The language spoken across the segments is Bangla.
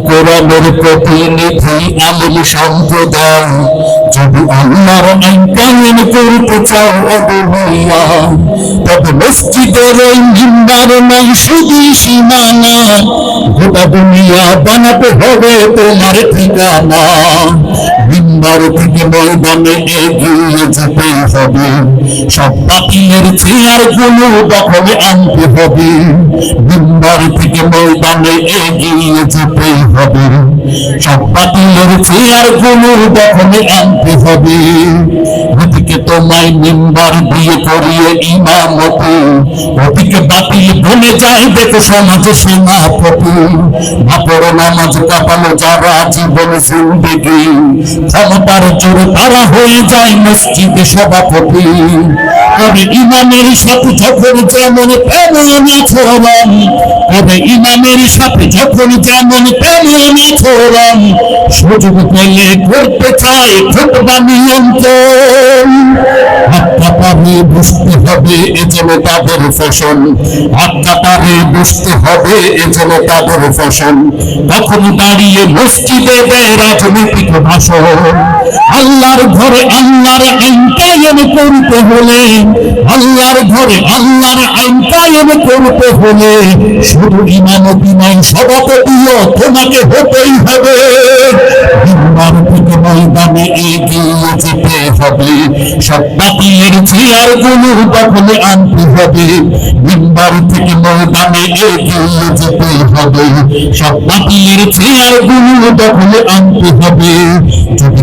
কোরআনের প্রতিনিধি আলিম সম্প্রদায় যদি আল্লাহর আইন কায়েম করতে চাও অবহিয়া তবে মসজিদের ওই মিম্বার নাই শুধু সীমানা গোটা দুনিয়া বানাতে হবে তোমার ঠিকানা মিম্বার থেকে ময়দানে এগিয়ে যেতে হবে। সব বাতিলের চেয়ারগুলো দখলে আনতে হবে। মিম্বার থেকে ময়দানে এগিয়ে যেতে হবে। সব বাতিলের চেয়ারগুলো দখলে আনতে হবে। ওদিকে তোমায় মিম্বার দিয়ে করিয়ে ইমামতি বাতিল ভুলে যায় দেখো সমাজে সমাপতি ভাপর নামাজ কাপালো যারা জীবন জিন্দেগি। ক্ষমতার জোরে তারা হয়ে যায় মসজিদে সভাপতি। তবে ইমামের সাথে সুযোগ পেলে করতে হাতটা পারে বুঝতে হবে, এ যেন তাদের ফসল। পারে বুঝতে হবে, এ যেন তাদের ফসল। তখন দাঁড়িয়ে মসজিদে দেয় রাজনৈতিক ভাষণ। আল্লাহর ঘরে আল্লাহর আইন কায়েম করতে হলে, আল্লাহর ঘরে আল্লাহর আইন কায়েম করতে হলে শুধু ইমামতি নয় সভাপতিও তোমাকে হতেই হবে। সব বাতিলের চেয়ারগুলো দখলে আনতে হবে। মিম্বার থেকে ময়দানে এগিয়ে যেতে হবে। সব বাতিলের চেয়ারগুলো যদি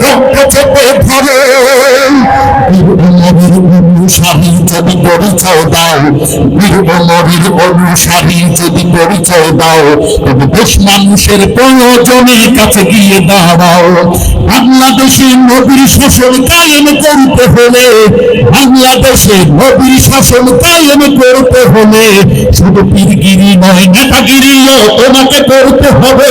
কণ্ঠ চেপে ধরো বীর অনুসারী যদি পরিচয় দাও বীর অমরের অনুসারী যদি পরিচয় দাও। মানুষের কাছে গিয়ে দাঁড়াও বাংলাদেশে নবীর শাসন কায়েম করতে হলে বাংলাদেশে নবীর শাসন কায়েম করতে হলে, শুধু পীরগিরি নয়, নেতাগিরিও তোমাকে করতে হবে।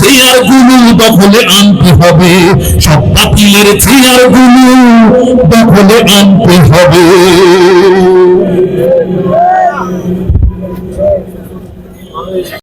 চেয়ারগুলো দখলে আনতে হবে। সব বাতিলের চেয়ারগুলো দখলে আনতে হবে।